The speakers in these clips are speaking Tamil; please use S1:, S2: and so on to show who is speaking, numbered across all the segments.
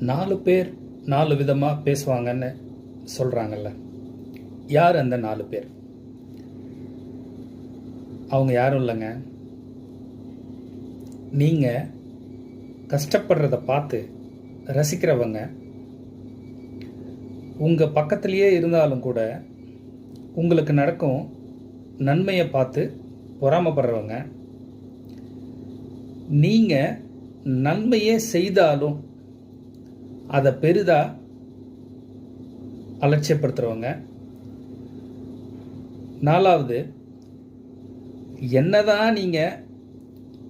S1: நாலு பேர் நாலு விதமாக பேசுவாங்கன்னு சொல்கிறாங்கல்ல யார் அந்த நாலு பேர்? அவங்க யாரும் இல்லைங்க. நீங்கள் கஷ்டப்படுறத பார்த்து ரசிக்கிறவங்க உங்கள் பக்கத்துலேயே இருந்தாலும் கூட உங்களுக்கு நடக்கும் நன்மையை பார்த்து பொறாமப்படுறவங்க நீங்கள் நன்மையே செய்தாலும் அதை பெரிதாக அலட்சியப்படுத்துகிறவங்க நாலாவது என்னதான் நீங்கள்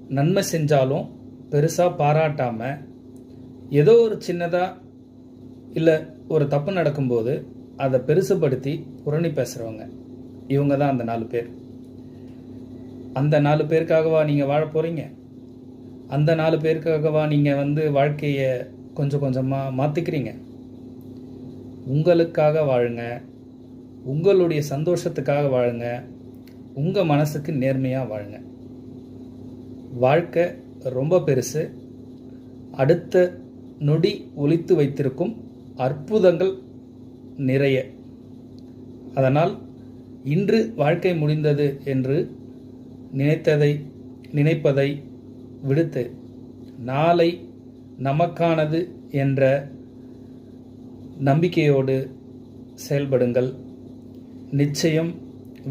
S1: நன்மை செஞ்சாலும் பெருசாக பாராட்டாமல் ஏதோ ஒரு சின்னதாக இல்லை ஒரு தப்பு நடக்கும்போது அதை பெருசுப்படுத்தி புரணி பேசுகிறவங்க இவங்க தான் அந்த நாலு பேர். அந்த நாலு பேருக்காகவா நீங்கள் வாழ போகிறீங்க அந்த நாலு பேருக்காகவா நீங்கள் வந்து வாழ்க்கையை கொஞ்சம் கொஞ்சமாக மாற்றிக்கிறீங்க உங்களுக்காக வாழுங்க. உங்களுடைய சந்தோஷத்துக்காக வாழுங்க. உங்கள் மனசுக்கு நேர்மையாக வாழுங்க. வாழ்க்கை ரொம்ப பெருசு. அடுத்த நொடி ஒழித்து வைத்திருக்கும் அற்புதங்கள் நிறைய. அதனால் இன்று வாழ்க்கை முடிந்தது என்று நினைத்ததை நினைப்பதை விடுத்து நாளை நமக்கானது என்ற நம்பிக்கையோடு செயல்படுங்கள். நிச்சயம்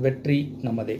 S1: வெற்றி நமதே.